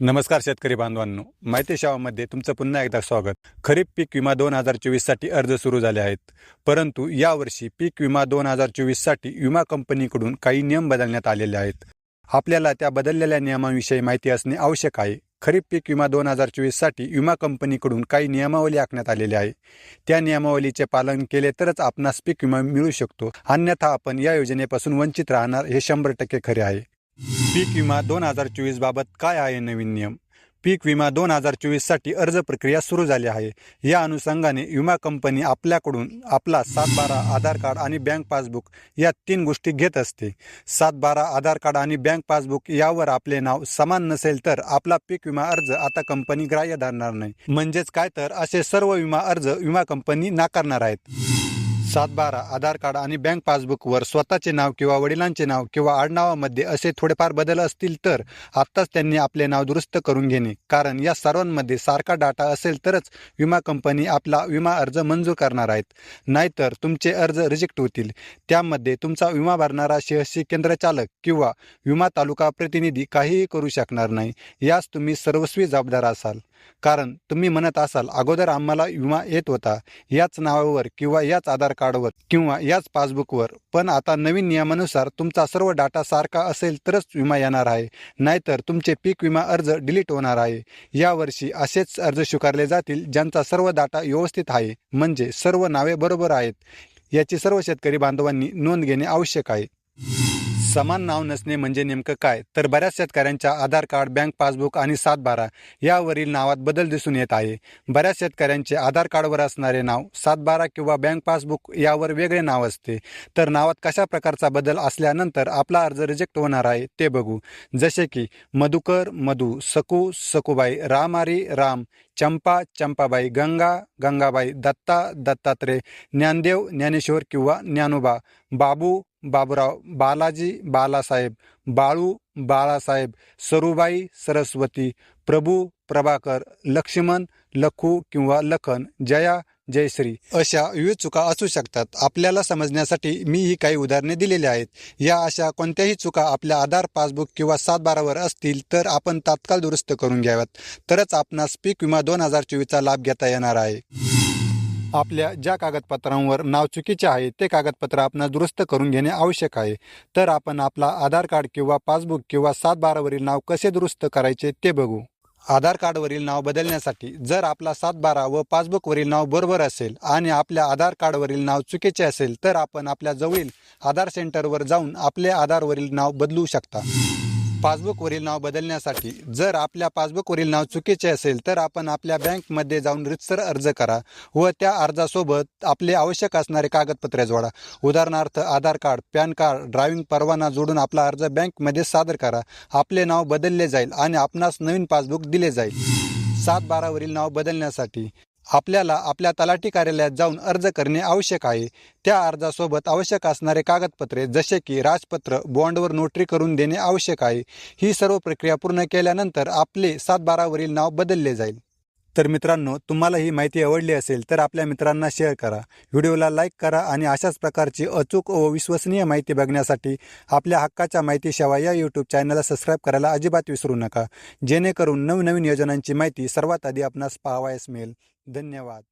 नमस्कार शेतकरी बांधवांनो. माहिती शावामध्ये तुमचं पुन्हा एकदा स्वागत. खरीप पीक विमा दोन हजार चोवीससाठी अर्ज सुरू झाले आहेत. परंतु यावर्षी पीक विमा दोन हजार चोवीससाठी विमा कंपनीकडून काही नियम बदलण्यात आलेले आहेत. आपल्याला त्या बदललेल्या नियमांविषयी माहिती असणे आवश्यक आहे. खरीप पीक विमा दोन हजार चोवीससाठी विमा कंपनीकडून काही नियमावली आखण्यात आलेली आहे. त्या नियमावलीचे पालन केले तरच आपणास पीक विमा मिळू शकतो. अन्यथा आपण या योजनेपासून वंचित राहणार हे शंभर टक्के खरे आहे. पीक विमा दोन हजार चोवीस बाबत काय आहे नवीन नियम? पीक विमा दोन हजार चोवीससाठी अर्ज प्रक्रिया सुरू झाली आहे. या अनुषंगाने विमा कंपनी आपल्याकडून आपला सात बारा आधार कार्ड आणि बँक पासबुक या तीन गोष्टी घेत असते. सात बारा आधार कार्ड आणि बँक पासबुक यावर आपले नाव समान नसेल तर आपला पीक विमा अर्ज आता कंपनी ग्राह्य धरणार नाही. म्हणजेच काय तर असे सर्व विमा अर्ज विमा कंपनी नाकारणार आहेत. सात बारा आधार कार्ड आणि बँक पासबुकवर स्वतःचे नाव किंवा वडिलांचे नाव किंवा आडनावामध्ये असे थोडेफार बदल असतील तर आत्ताच त्यांनी आपले नाव दुरुस्त करून घेणे. कारण या सर्वांमध्ये सारखा डाटा असेल तरच विमा कंपनी आपला विमा अर्ज मंजूर करणार आहेत. नाहीतर तुमचे अर्ज रिजेक्ट होतील. त्यामध्ये तुमचा विमा भरणारा शेअर्सची केंद्रचालक किंवा विमा तालुका प्रतिनिधी काहीही करू शकणार नाही. यास तुम्ही सर्वस्वी जबाबदार असाल. कारण तुम्ही म्हणत असाल अगोदर आम्हाला विमा येत होता याच नावावर किंवा याच आधार कार्डवर किंवा याच पासबुकवर. पण आता नवीन नियमानुसार तुमचा सर्व डाटा सारखा असेल तरच विमा येणार आहे. नाहीतर तुमचे पीक विमा अर्ज डिलीट होणार आहे. यावर्षी असेच अर्ज स्वीकारले जातील ज्यांचा सर्व डाटा व्यवस्थित आहे म्हणजे सर्व नावे बरोबर आहेत. याची सर्व शेतकरी बांधवांनी नोंद घेणे आवश्यक आहे. समान नाव नसणे म्हणजे नेमकं काय? तर बऱ्याच शेतकऱ्यांच्या आधार कार्ड बँक पासबुक आणि सात बारा यावरील नावात बदल दिसून येत आहे. बऱ्याच शेतकऱ्यांचे आधार कार्डवर असणारे नाव सात बारा किंवा बँक पासबुक यावर वेगळे नाव असते. तर नावात कशा प्रकारचा बदल असल्यानंतर आपला अर्ज रिजेक्ट होणार आहे ते बघू. जसे की मधुकर मधु सकू सकुबाई रामारी राम चंपा चंपाबाई गंगा गंगाबाई दत्ता दत्तात्रय ज्ञानदेव ज्ञानेश्वर किंवा ज्ञानोबा बाबू बाबूराव बालाजी बालासाहेब बाळू बाळासाहेब सरुबाई सरस्वती प्रभू प्रभाकर लक्ष्मण लखू किंवा लखन जया जयश्री अशा विविध चुका असू शकतात. आपल्याला समजण्यासाठी मी ही काही उदाहरणे दिलेली आहेत. या अशा कोणत्याही चुका आपल्या आधार पासबुक किंवा सात बारावर असतील तर आपण तात्काळ दुरुस्त करून घ्याव्यात. तरच आपणास पीक विमा दोन हजार चोवीसचा लाभ घेता येणार आहे. आपल्या ज्या कागदपत्रांवर नाव चुकीचे आहे ते कागदपत्र आपण दुरुस्त करून घेणे आवश्यक आहे. तर आपण आपला आधार कार्ड किंवा पासबुक किंवा सात बारावरील नाव कसे दुरुस्त करायचे ते बघू. आधार कार्डवरील नाव बदलण्यासाठी जर आपला सात बारा व पासबुकवरील नाव बरोबर असेल आणि आपल्या आधार कार्डवरील नाव चुकीचे असेल तर आपण आपल्या जवळील आधार सेंटरवर जाऊन आपले आधारवरील नाव बदलू शकता. पासबुकवरील नाव बदलण्यासाठी जर आपल्या पासबुकवरील नाव चुकीचे असेल तर आपण आपल्या बँकमध्ये जाऊन रितसर अर्ज करा व त्या अर्जासोबत आपले आवश्यक असणारे कागदपत्रे जोडा. उदाहरणार्थ Aadhaar card PAN card driving परवाना जोडून आपला अर्ज बँकमध्ये सादर करा. आपले नाव बदलले जाईल आणि आपणास नवीन पासबुक दिले जाईल. सात बारावरील नाव बदलण्यासाठी आपल्याला आपल्या तलाठी कार्यालयात जाऊन अर्ज करणे आवश्यक आहे. त्या अर्जासोबत आवश्यक असणारे कागदपत्रे जसे की राजपत्र बॉन्डवर नोटरी करून देणे आवश्यक आहे. ही सर्व प्रक्रिया पूर्ण केल्यानंतर आपले सातबारावरील नाव बदलले जाईल. तर मित्रांनो तुम्हाला ही माहिती आवडली असेल तर आपल्या मित्रांना शेअर करा. व्हिडिओला लाईक करा आणि अशाच प्रकारची अचूक व विश्वसनीय माहिती बघण्यासाठी आपल्या हक्काच्या माहिती या यूट्यूब चॅनलला सबस्क्राईब करायला अजिबात विसरू नका. जेणेकरून नवनवीन योजनांची माहिती सर्वात आधी आपणास पाहावयास मिळेल. धन्यवाद.